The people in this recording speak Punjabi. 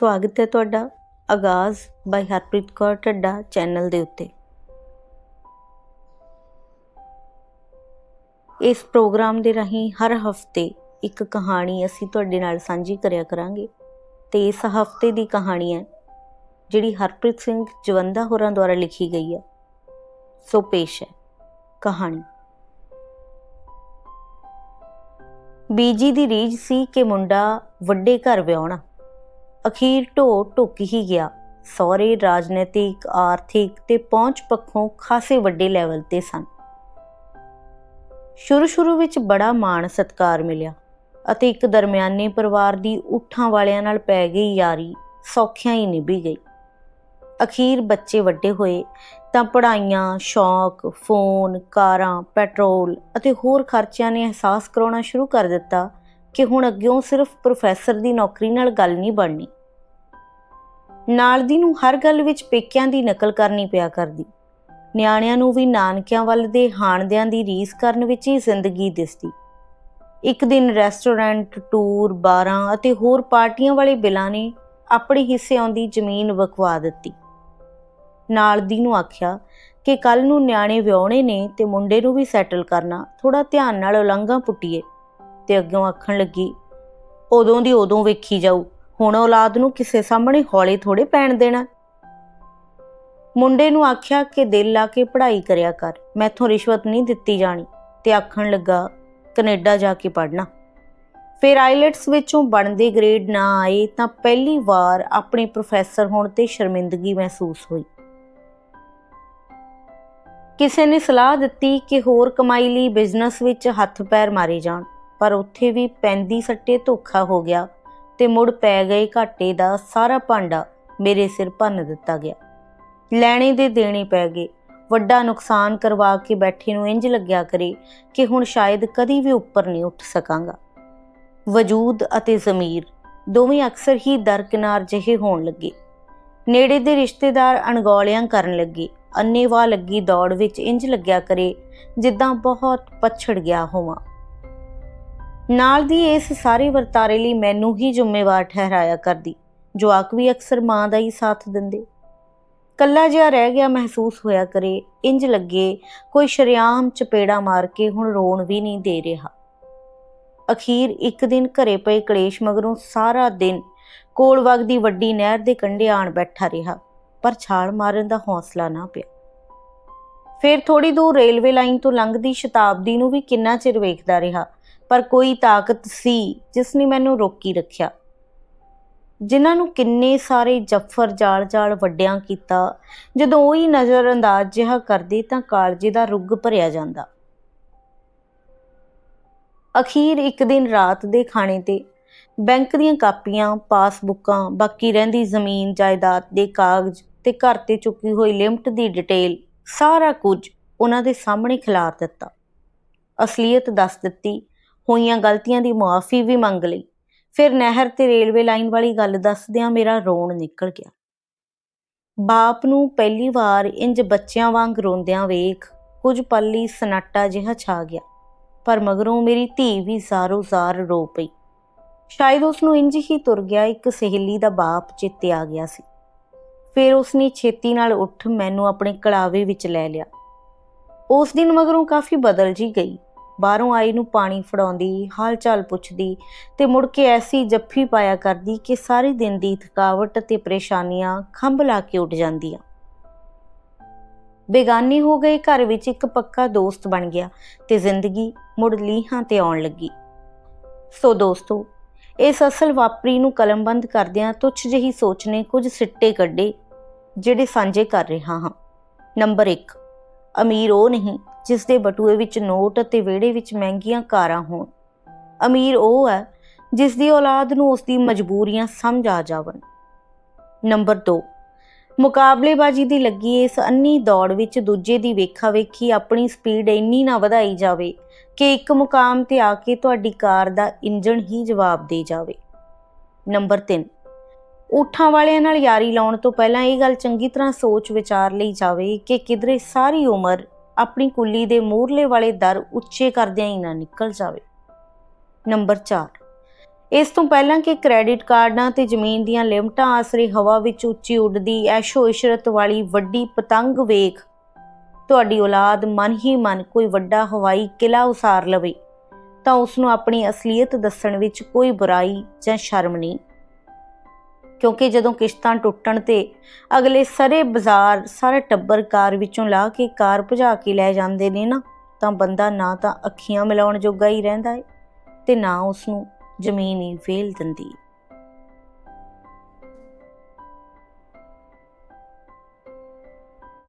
ਸਵਾਗਤ ਹੈ ਤੁਹਾਡਾ ਆਗਾਜ਼ ਬਾਈ ਹਰਪ੍ਰੀਤ ਕੌਰ ਢੱਡਾ ਚੈਨਲ ਦੇ ਉੱਤੇ। ਇਸ ਪ੍ਰੋਗਰਾਮ ਦੇ ਰਾਹੀਂ ਹਰ ਹਫ਼ਤੇ ਇੱਕ ਕਹਾਣੀ ਅਸੀਂ ਤੁਹਾਡੇ ਨਾਲ ਸਾਂਝੀ ਕਰਿਆ ਕਰਾਂਗੇ ਤੇ ਇਸ ਹਫ਼ਤੇ ਦੀ ਕਹਾਣੀ ਹੈ, ਜਿਹੜੀ ਹਰਪ੍ਰੀਤ ਸਿੰਘ ਜਵੰਦਾ ਹੋਰਾਂ ਦੁਆਰਾ ਲਿਖੀ ਗਈ ਹੈ। ਸੋ ਪੇਸ਼ ਹੈ ਕਹਾਣੀ। ਬੀਜੀ ਦੀ ਰੀਝ ਸੀ ਕਿ ਮੁੰਡਾ ਵੱਡੇ ਘਰ ਵਿਆਹਣਾ। ਅਖੀਰ ਢੋ ਢੁੱਕ ਹੀ ਗਿਆ। ਸਹੁਰੇ ਰਾਜਨੀਤਿਕ, ਆਰਥਿਕ ਤੇ ਪਹੁੰਚ ਪੱਖੋਂ ਖਾਸੇ ਵੱਡੇ ਲੈਵਲ ਤੇ ਸਨ। ਸ਼ੁਰੂ ਸ਼ੁਰੂ ਵਿੱਚ ਬੜਾ ਮਾਣ ਸਤਕਾਰ ਮਿਲਿਆ ਅਤੇ ਇੱਕ ਦਰਮਿਆਨੇ ਪਰਿਵਾਰ ਦੀ ਉਠਾਂ ਵਾਲਿਆਂ ਨਾਲ ਪੈ ਗਈ ਯਾਰੀ ਸੌਖਿਆਂ ਹੀ ਨਿਭੀ ਗਈ। ਅਖੀਰ ਬੱਚੇ ਵੱਡੇ ਹੋਏ ਤਾਂ ਪੜਾਈਆਂ ਸ਼ੌਕ, ਫੋਨ, ਕਾਰਾਂ, ਪੈਟਰੋਲ ਅਤੇ ਹੋਰ ਖਰਚਿਆਂ ਨੇ ਅਹਿਸਾਸ ਕਰਾਉਣਾ ਸ਼ੁਰੂ ਕਰ ਦਿੱਤਾ ਕਿ ਹੁਣ ਅੱਗਿਓਂ ਸਿਰਫ ਪ੍ਰੋਫੈਸਰ ਦੀ ਨੌਕਰੀ ਨਾਲ ਗੱਲ ਨਹੀਂ ਬਣਨੀ। ਨਾਲ ਦੀ ਨੂੰ ਹਰ ਗੱਲ ਵਿੱਚ ਪੇਕਿਆਂ ਦੀ ਨਕਲ ਕਰਨੀ ਪਿਆ ਕਰਦੀ। ਨਿਆਣਿਆਂ ਨੂੰ ਵੀ ਨਾਨਕਿਆਂ ਵੱਲ ਦੇ ਹਾਣਦਿਆਂ ਦੀ ਰੀਸ ਕਰਨ ਵਿੱਚ ਹੀ ਜ਼ਿੰਦਗੀ ਦਿਸਦੀ। ਇੱਕ ਦਿਨ ਰੈਸਟੋਰੈਂਟ, ਟੂਰ, ਬਾਰਾਂ ਅਤੇ ਹੋਰ ਪਾਰਟੀਆਂ ਵਾਲੇ ਬਿੱਲਾਂ ਨੇ ਆਪਣੇ ਹਿੱਸੇ ਆਉਂਦੀ ਜ਼ਮੀਨ ਵਕਵਾ ਦਿੱਤੀ। ਨਾਲ ਦੀ ਨੂੰ ਆਖਿਆ ਕਿ ਕੱਲ ਨੂੰ ਨਿਆਣੇ ਵਿਆਹੁਣੇ ਨੇ ਤੇ ਮੁੰਡੇ ਨੂੰ ਵੀ ਸੈਟਲ ਕਰਨਾ ਥੋੜਾ ਧਿਆਨ ਨਾਲ ਉਲੰਘਾਂ ਪੁੱਟੀਏ। ਤੇ ਅੱਗੋਂ ਆਖਣ ਲੱਗੀ, ਉਦੋਂ ਦੀ ਉਦੋਂ ਵੇਖੀ ਜਾਊ। ਹੁਣ ਔਲਾਦ ਨੂੰ ਕਿਸੇ ਸਾਹਮਣੇ ਹੌਲੇ ਥੋੜੇ ਪੈਣ ਦੇਣਾ। ਮੁੰਡੇ ਨੂੰ ਆਖਿਆ ਕਿ ਦਿਲ ਲਾ ਕੇ ਪੜ੍ਹਾਈ ਕਰਿਆ ਕਰ, ਮੈਥੋਂ ਰਿਸ਼ਵਤ ਨਹੀਂ ਦਿੱਤੀ ਜਾਣੀ ਤੇ ਆਖਣ ਲੱਗਾ, ਕੈਨੇਡਾ ਜਾ ਕੇ ਪੜ੍ਹਨਾ। ਫਿਰ ਆਈਲੈਟਸ ਵਿੱਚੋਂ ਬਣਦੇ ਗ੍ਰੇਡ ਨਾ ਆਏ ਤਾਂ ਪਹਿਲੀ ਵਾਰ ਆਪਣੇ ਪ੍ਰੋਫੈਸਰ ਹੋਣ ਤੇ ਸ਼ਰਮਿੰਦਗੀ ਮਹਿਸੂਸ ਹੋਈ। ਕਿਸੇ ਨੇ ਸਲਾਹ ਦਿੱਤੀ ਕਿ ਹੋਰ ਕਮਾਈ ਲਈ ਬਿਜ਼ਨਸ ਵਿੱਚ ਹੱਥ ਪੈਰ ਮਾਰੇ ਜਾਣ, ਪਰ ਉੱਥੇ ਵੀ ਪੈਂਦੀ ਸੱਟੇ ਧੋਖਾ ਹੋ ਗਿਆ। ਤੇ ਮੁੜ ਪੈ ਗਏ ਘਾਟੇ ਦਾ ਸਾਰਾ ਭਾਂਡਾ ਮੇਰੇ ਸਿਰ ਭੰਨ ਦਿੱਤਾ ਗਿਆ। ਲੈਣੇ ਦੇ ਦੇਣੇ ਪੈ ਗਏ। ਵੱਡਾ ਨੁਕਸਾਨ ਕਰਵਾ ਕੇ ਬੈਠੇ ਨੂੰ ਇੰਜ ਲੱਗਿਆ ਕਰੇ ਕਿ ਹੁਣ ਸ਼ਾਇਦ ਕਦੀ ਵੀ ਉੱਪਰ ਨਹੀਂ ਉੱਠ ਸਕਾਂਗਾ। ਵਜੂਦ ਅਤੇ ਜ਼ਮੀਰ ਦੋਵੇਂ ਅਕਸਰ ਹੀ ਦਰਕਿਨਾਰ ਜਿਹੇ ਹੋਣ ਲੱਗੇ। ਨੇੜੇ ਦੇ ਰਿਸ਼ਤੇਦਾਰ ਅਣਗੌਲਿਆਂ ਕਰਨ ਲੱਗੇ। ਅੰਨੇਵਾਹ ਲੱਗੀ ਦੌੜ ਵਿੱਚ ਇੰਜ ਲੱਗਿਆ ਕਰੇ ਜਿੱਦਾਂ ਬਹੁਤ ਪਛੜ ਗਿਆ ਹੋਵਾਂ। ਨਾਲ ਦੀ ਇਸ ਸਾਰੇ ਵਰਤਾਰੇ ਲਈ ਮੈਨੂੰ ਹੀ ਜ਼ਿੰਮੇਵਾਰ ਠਹਿਰਾਇਆ ਕਰਦੀ ਜਵਾਕ ਵੀ ਅਕਸਰ ਮਾਂ ਦਾ ਹੀ ਸਾਥ ਦਿੰਦੇ। ਕੱਲਾ ਜਿਹਾ ਰਹਿ ਗਿਆ ਮਹਿਸੂਸ ਹੋਇਆ ਕਰੇ ਇੰਜ ਲੱਗੇ ਕੋਈ ਸ਼ਰਿਆਮ ਚਪੇੜਾ ਮਾਰ ਕੇ ਹੁਣ ਰੋਣ ਵੀ ਨਹੀਂ ਦੇ ਰਿਹਾ। ਅਖੀਰ ਇੱਕ ਦਿਨ ਘਰੇ ਪਏ ਕਲੇਸ਼ ਮਗਰੋਂ ਸਾਰਾ ਦਿਨ ਕੋਲ ਵਗਦੀ ਵੱਡੀ ਨਹਿਰ ਦੇ ਕੰਢੇ ਆਣ ਬੈਠਾ ਰਿਹਾ, ਪਰ ਛਾਲ ਮਾਰਨ ਦਾ ਹੌਸਲਾ ਨਾ ਪਿਆ। ਫਿਰ ਥੋੜੀ ਦੂਰ ਰੇਲਵੇ ਲਾਈਨ ਤੋਂ ਲੰਘਦੀ ਸ਼ਤਾਬਦੀ ਨੂੰ ਵੀ ਕਿੰਨਾ ਚਿਰ ਵੇਖਦਾ ਰਿਹਾ ਪਰ ਕੋਈ ਤਾਕਤ ਸੀ ਜਿਸ ਨੇ ਮੈਨੂੰ ਰੋਕੀ ਰੱਖਿਆ। ਜਿਨ੍ਹਾਂ ਨੂੰ ਕਿੰਨੇ ਸਾਰੇ ਜੱਫਰ ਜਾਲ-ਜਾਲ ਵੱਡਿਆਂ ਕੀਤਾ, ਜਦੋਂ ਉਹ ਹੀ ਨਜ਼ਰ ਅੰਦਾਜ਼ ਜਿਹਾ ਕਰਦੇ ਤਾਂ ਕਾਲਜੇ ਦਾ ਰੁੱਗ ਭਰਿਆ ਜਾਂਦਾ। ਅਖੀਰ ਇੱਕ ਦਿਨ ਰਾਤ ਦੇ ਖਾਣੇ ਤੇ ਬੈਂਕ ਦੀਆਂ ਕਾਪੀਆਂ, ਪਾਸਬੁੱਕਾਂ, ਬਾਕੀ ਰਹਿੰਦੀ ਜ਼ਮੀਨ, ਜਾਇਦਾਦ ਦੇ ਕਾਗਜ਼ ਤੇ ਘਰ ਤੇ ਚੁੱਕੀ ਹੋਈ ਲਿਮਟ ਦੀ ਡਿਟੇਲ, ਸਾਰਾ ਕੁਝ ਉਹਨਾਂ ਦੇ ਸਾਹਮਣੇ ਖਿਲਾਰ ਦਿੱਤਾ। ਅਸਲੀਅਤ ਦੱਸ ਦਿੱਤੀ ਹੋਈਆਂ ਗਲਤੀਆਂ ਦੀ ਮੁਆਫੀ ਵੀ ਮੰਗ ਲਈ। ਫਿਰ ਨਹਿਰ ਤੇ ਰੇਲਵੇ ਲਾਈਨ ਵਾਲੀ ਗੱਲ ਦੱਸਦਿਆਂ ਮੇਰਾ ਰੋਣ ਨਿਕਲ ਗਿਆ। ਬਾਪ ਨੂੰ ਪਹਿਲੀ ਵਾਰ ਇੰਜ ਬੱਚਿਆਂ ਵਾਂਗ ਰੋਂਦਿਆਂ ਵੇਖ ਕੁਝ ਪਲ ਲਈ ਸਨਾਟਾ ਜਿਹਾ ਛਾ ਗਿਆ, ਪਰ ਮਗਰੋਂ ਮੇਰੀ ਧੀ ਵੀ ਜ਼ਾਰੋ-ਜ਼ਾਰ ਰੋ ਪਈ। ਸ਼ਾਇਦ ਉਸ ਨੂੰ ਇੰਜ ਹੀ ਤੁਰ ਗਿਆ ਇੱਕ ਸਹੇਲੀ ਦਾ ਬਾਪ ਚਿੱਤੇ ਆ ਗਿਆ ਸੀ। ਫਿਰ ਉਸ ਨੇ ਛੇਤੀ ਨਾਲ ਉੱਠ ਮੈਨੂੰ ਆਪਣੇ ਕਲਾਵੇ ਵਿੱਚ ਲੈ ਲਿਆ। ਉਸ ਦਿਨ ਮਗਰੋਂ ਕਾਫੀ ਬਦਲ ਜੀ ਗਈ। ਬਾਹਰੋਂ ਆਈ ਨੂੰ ਪਾਣੀ ਫੜਾਉਂਦੀ ਹਾਲ ਚਾਲ ਪੁੱਛਦੀ ਤੇ ਮੁੜ ਕੇ ਐਸੀ ਜੱਫੀ ਪਾਇਆ ਕਰਦੀ ਕਿ ਸਾਰੇ ਦਿਨ ਦੀ ਥਕਾਵਟ ਤੇ ਪਰੇਸ਼ਾਨੀਆਂ ਖੰਭ ਲਾ ਕੇ ਉੱਡ ਜਾਂਦੀਆਂ। ਬੇਗਾਨੀ ਹੋ ਗਏ ਘਰ ਵਿੱਚ ਇੱਕ ਪੱਕਾ ਦੋਸਤ ਬਣ ਗਿਆ ਤੇ ਜ਼ਿੰਦਗੀ ਮੁੜ ਲੀਹਾਂ ਤੇ ਆਉਣ ਲੱਗੀ। ਸੋ ਦੋਸਤੋ, ਇਸ ਅਸਲ ਵਾਪਰੀ ਨੂੰ ਕਲਮਬੰਦ ਕਰਦਿਆਂ ਤੁੱਛ ਜਿਹੀ ਸੋਚ ਨੇ ਕੁਝ ਸਿੱਟੇ ਕੱਢੇ ਜਿਹੜੇ ਸਾਂਝੇ ਕਰ ਰਿਹਾ ਹਾਂ। ਨੰਬਰ 1 ਅਮੀਰ ਉਹ ਨਹੀਂ ਜਿਸ ਦੇ ਬਟੂਏ ਵਿੱਚ ਨੋਟ ਅਤੇ ਵਿਹੜੇ ਵਿੱਚ ਮਹਿੰਗੀਆਂ ਕਾਰਾਂ ਹੋਣ। ਅਮੀਰ ਉਹ ਹੈ ਜਿਸ ਦੀ ਔਲਾਦ ਨੂੰ ਉਸ ਦੀ ਮਜਬੂਰੀਆਂ ਸਮਝ ਆ ਜਾਵਣ। ਨੰਬਰ 2 ਮੁਕਾਬਲੇਬਾਜ਼ੀ ਦੀ ਲੱਗੀ ਇਸ ਅੰਨੀ ਦੌੜ ਵਿੱਚ ਦੂਜੇ ਦੀ ਵੇਖਾ ਵੇਖੀ ਆਪਣੀ ਸਪੀਡ ਇੰਨੀ ਨਾ ਵਧਾਈ ਜਾਵੇ ਕਿ ਇੱਕ ਮੁਕਾਮ ਤੇ ਆ ਕੇ ਤੁਹਾਡੀ ਕਾਰ ਦਾ ਇੰਜਣ ਹੀ ਜਵਾਬ ਦੇ ਜਾਵੇ। ਨੰਬਰ 3 ਊਠਾਂ ਵਾਲਿਆਂ ਨਾਲ ਯਾਰੀ ਲਾਉਣ ਤੋਂ ਪਹਿਲਾਂ ਇਹ ਗੱਲ ਚੰਗੀ ਤਰ੍ਹਾਂ ਸੋਚ ਵਿਚਾਰ ਲਈ ਜਾਵੇ ਕਿ ਕਿਧਰੇ ਸਾਰੀ ਉਮਰ ਆਪਣੀ ਕੁੱਲੀ ਦੇ ਮੂਰਲੇ ਵਾਲੇ ਦਰ ਉੱਚੇ ਕਰਦਿਆਂ ਹੀ ਨਾ ਨਿਕਲ ਜਾਵੇ। ਨੰਬਰ 4 ਇਸ ਤੋਂ ਪਹਿਲਾਂ ਕਿ ਕ੍ਰੈਡਿਟ ਕਾਰਡਾਂ ਤੇ ਜ਼ਮੀਨ ਦੀਆਂ ਲਿਮਟਾਂ ਆਸਰੇ ਹਵਾ ਵਿੱਚ ਉੱਚੀ ਉੱਡਦੀ ਐਸ਼ੋ ਇਸ਼ਰਤ ਵਾਲੀ ਵੱਡੀ ਪਤੰਗ ਵੇਖ ਤੁਹਾਡੀ ਔਲਾਦ ਮਨ ਹੀ ਮਨ ਕੋਈ ਵੱਡਾ ਹਵਾਈ ਕਿਲਾ ਉਸਾਰ ਲਵੇ, ਤਾਂ ਉਸ ਨੂੰ ਆਪਣੀ ਅਸਲੀਅਤ ਦੱਸਣ ਵਿੱਚ ਕੋਈ ਬੁਰਾਈ ਜਾਂ ਸ਼ਰਮ ਨਹੀਂ। ਕਿਉਂਕਿ ਜਦੋਂ ਕਿਸ਼ਤਾਂ ਟੁੱਟਣ ਤੇ ਅਗਲੇ ਸਾਰੇ ਬਾਜ਼ਾਰ, ਸਾਰਾ ਟੱਬਰ ਕਾਰ ਵਿੱਚੋਂ ਲਾ ਕੇ ਕਾਰ ਭਜਾ ਕੇ ਲੈ ਜਾਂਦੇ ਨੇ ਨਾ, ਤਾਂ ਬੰਦਾ ਨਾ ਤਾਂ ਅੱਖੀਆਂ ਮਿਲਾਉਣ ਜੋਗਾ ਹੀ ਰਹਿੰਦਾ ਏ ਤੇ ਨਾ ਉਸ ਨੂੰ ਜ਼ਮੀਨ ਹੀ ਵੇਲ ਦਿੰਦੀ